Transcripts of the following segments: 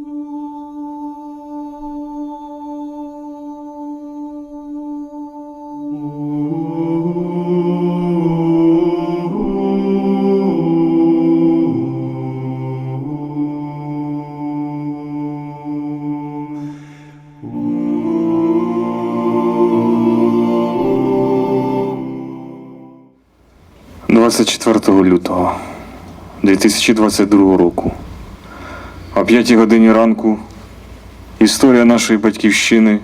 – 24 лютого 2022 року. О 5 годині ранку історія нашої батьківщини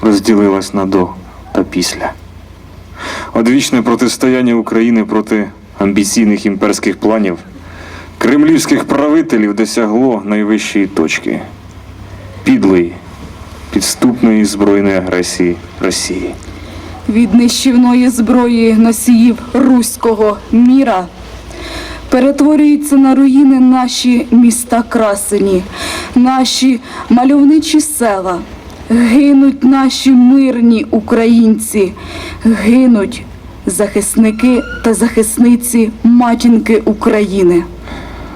розділилась на до та після. Одвічне протистояння України проти амбіційних імперських планів кремлівських правителів досягло найвищої точки підлої, підступної збройної агресії Росії. від нищівної зброї носіїв руського міра перетворюються на руїни наші міста красені, наші мальовничі села. Гинуть наші мирні українці, гинуть захисники та захисниці матінки України.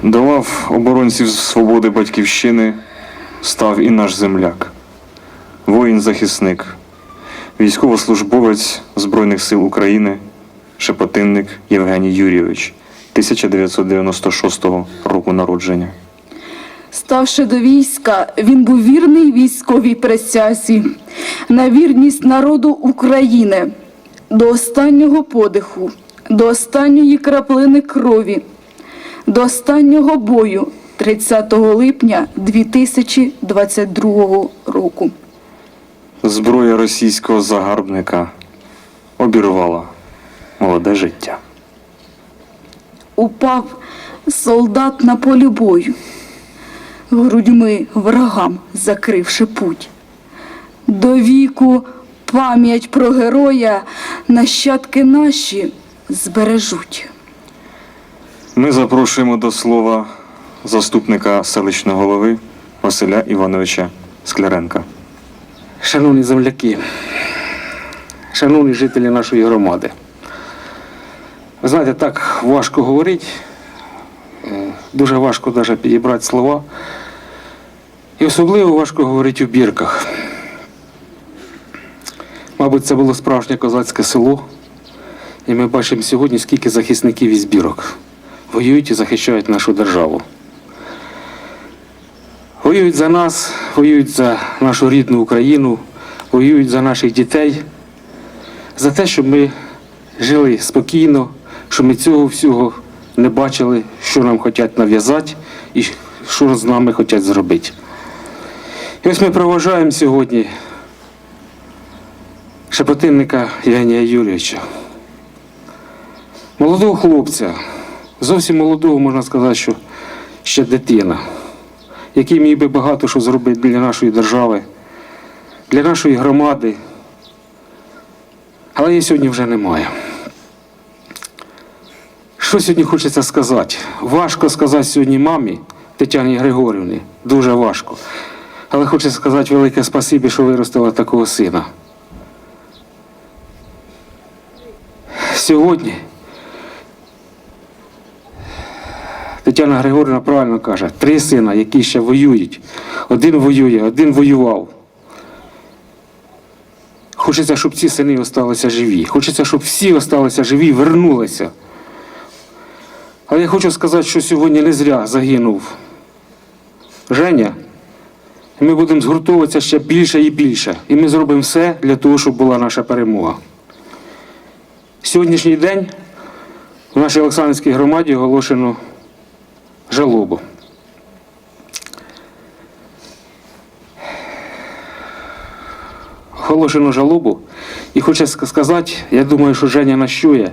До оборонців свободи батьківщини став і наш земляк, воїн-захисник, військовослужбовець Збройних сил України, шепотинник Євгеній Юрійович, 1996 року народження. Ставши до війська, він був вірний військовій присязі, на вірність народу України до останнього подиху, до останньої краплини крові, до останнього бою 30 липня 2022 року. Зброя російського загарбника обірвала молоде життя. Упав солдат на полі бою, грудьми ворогам закривши путь. До віку пам'ять про героя нащадки наші збережуть. Ми запрошуємо до слова заступника селищного голови Василя Івановича Скляренка. Шановні земляки, шановні жителі нашої громади. Ви знаєте, так важко говорити, е, дуже важко навіть підібрати слова. І особливо важко говорити у бірках. Мабуть, це було справжнє козацьке село. І ми бачимо сьогодні, скільки захисників із бірок воюють і захищають нашу державу. Воюють за нас, воюють за нашу рідну Україну, воюють за наших дітей, за те, щоб ми жили спокійно, щоб ми цього всього не бачили, що нам хочуть нав'язати і що з нами хочуть зробити. І ось ми проважаємо сьогодні шепотинника Євгенія Юрійовича. Молодого хлопця, зовсім молодого, можна сказати, що ще дитина який міг би багато що зробити для нашої держави, для нашої громади. Але її сьогодні вже немає. Що сьогодні хочеться сказати? Важко сказати сьогодні мамі Тетяні Григорівні, дуже важко. Але хочу сказати велике спасибі, що виростила такого сина. Сьогодні Тетяна Григорівна правильно каже, три сина, які ще воюють. Один воює, один воював. Хочеться, щоб ці сини залишилися живі. Хочеться, щоб всі залишилися живі вернулися. Але я хочу сказати, що сьогодні не зря загинув Женя. Ми будемо згуртовуватися ще більше і більше. І ми зробимо все для того, щоб була наша перемога. Сьогоднішній день в нашій Олександрівській громаді оголошено жалобу. Оголошено жалобу. І хочу сказати, я думаю, що Женя нащує,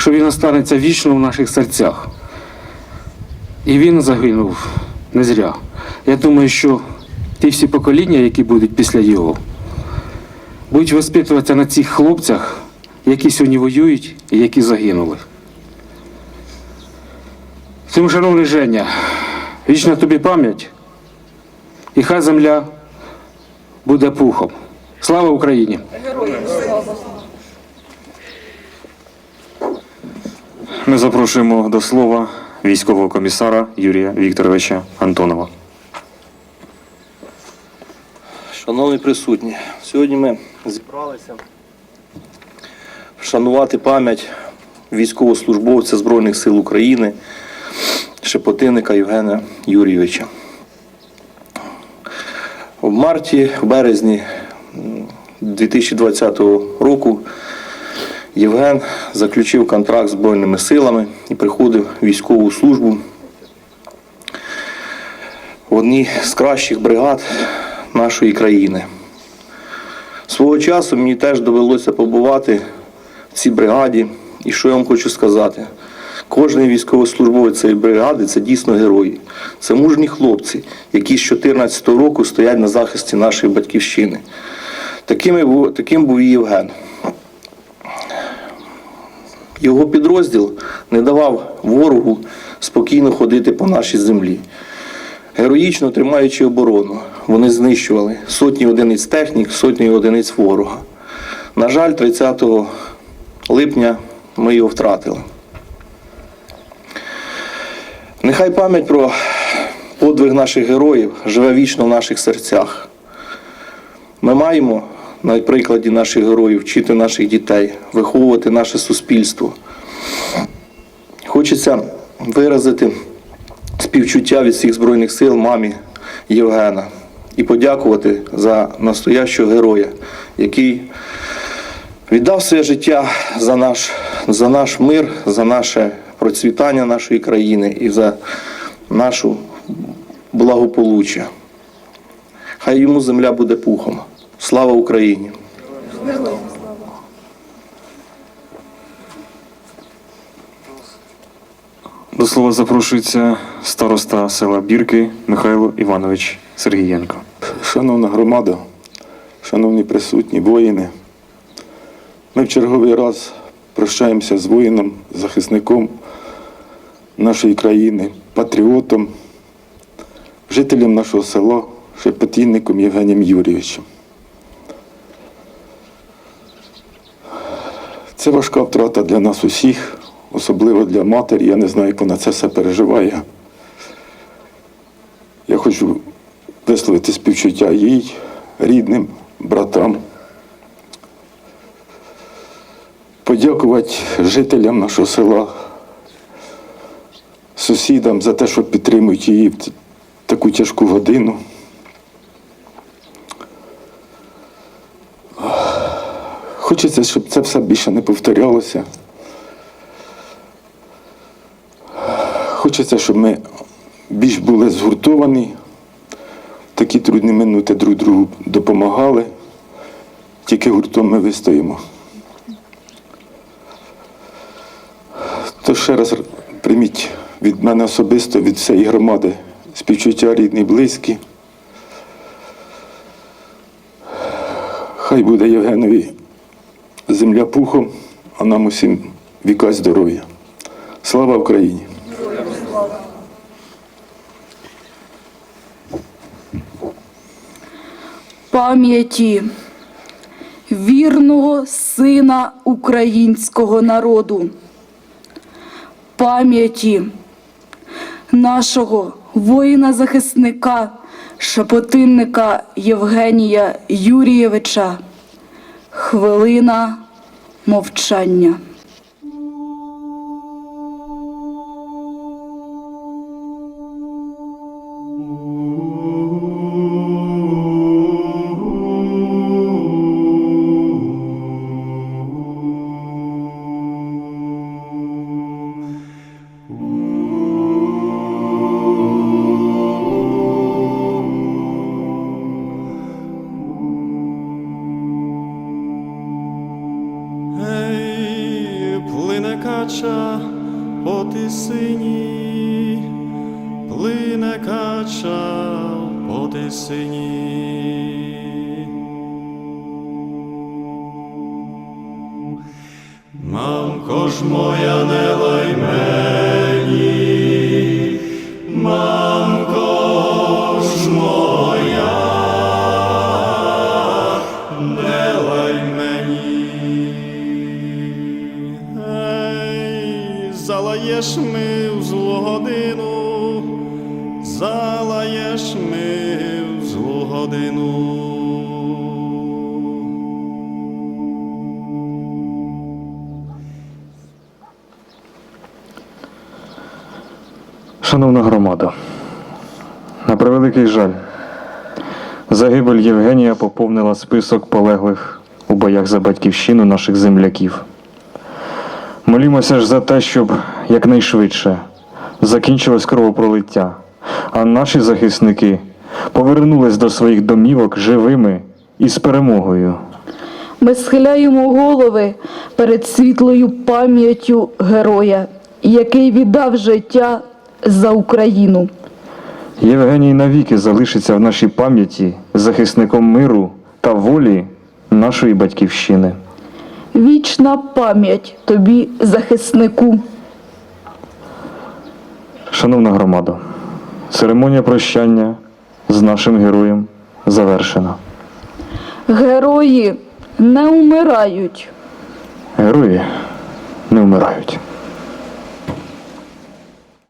що він останеться вічно в наших серцях. І він загинув не зря. Я думаю, що ті всі покоління, які будуть після його, будуть воспитуватися на цих хлопцях, які сьогодні воюють і які загинули. Тому, шановний Женя, вічна тобі пам'ять, і хай земля буде пухом. Слава Україні! Ми запрошуємо до слова військового комісара Юрія Вікторовича Антонова. Шановні присутні, сьогодні ми зібралися вшанувати пам'ять військовослужбовця Збройних сил України, шепотинника Євгена Юрійовича. В марті, в березні 2020 року Євген заключив контракт з Збройними силами і приходив в військову службу в одній з кращих бригад нашої країни. Свого часу мені теж довелося побувати в цій бригаді. І що я вам хочу сказати? Кожен військовослужбовець цієї бригади це дійсно герої. Це мужні хлопці, які з 14 року стоять на захисті нашої батьківщини. Таким, був- таким був і Євген. Його підрозділ не давав ворогу спокійно ходити по нашій землі. Героїчно тримаючи оборону, вони знищували сотні одиниць технік, сотні одиниць ворога. На жаль, 30 липня ми його втратили. Нехай пам'ять про подвиг наших героїв живе вічно в наших серцях. Ми маємо на прикладі наших героїв вчити наших дітей, виховувати наше суспільство. Хочеться виразити співчуття від всіх Збройних сил мамі Євгена і подякувати за настоящого героя, який віддав своє життя за наш, за наш мир, за наше процвітання нашої країни і за нашу благополуччя. Хай йому земля буде пухом. Слава Україні! До слова запрошується староста села Бірки Михайло Іванович Сергієнко. Шановна громада, шановні присутні воїни, ми в черговий раз прощаємося з воїном, захисником нашої країни, патріотом, жителем нашого села, шепетінником Євгенієм Юрійовичем. Це важка втрата для нас усіх, особливо для матері. Я не знаю, як вона це все переживає. Я хочу висловити співчуття їй, рідним, братам. Подякувати жителям нашого села, сусідам за те, що підтримують її в таку тяжку годину. Хочеться, щоб це все більше не повторялося. Хочеться, щоб ми більш були згуртовані, в такі трудні минути друг другу допомагали. Тільки гуртом ми вистоїмо. То ще раз прийміть від мене особисто, від всієї громади співчуття рідні, близькі. Хай буде Євгенові земля пухом, а нам усім віка здоров'я. Слава Україні! пам'яті вірного сина українського народу, пам'яті нашого воїна-захисника, шепотинника Євгенія Юрійовича. Хвилина мовчання. Плине по тисині. Мамко ж моя не лай мені, мамко ж моя, не лай мені. Ей, залаєш ми Шановна громада, на превеликий жаль, загибель Євгенія поповнила список полеглих у боях за батьківщину наших земляків. Молімося ж за те, щоб якнайшвидше закінчилось кровопролиття, а наші захисники повернулись до своїх домівок живими і з перемогою. Ми схиляємо голови перед світлою пам'яттю героя, який віддав життя за Україну. Євгеній навіки залишиться в нашій пам'яті захисником миру та волі нашої батьківщини. Вічна пам'ять тобі, захиснику. Шановна громада, церемонія прощання з нашим героєм завершена. Герої не умирають. Герої не вмирають.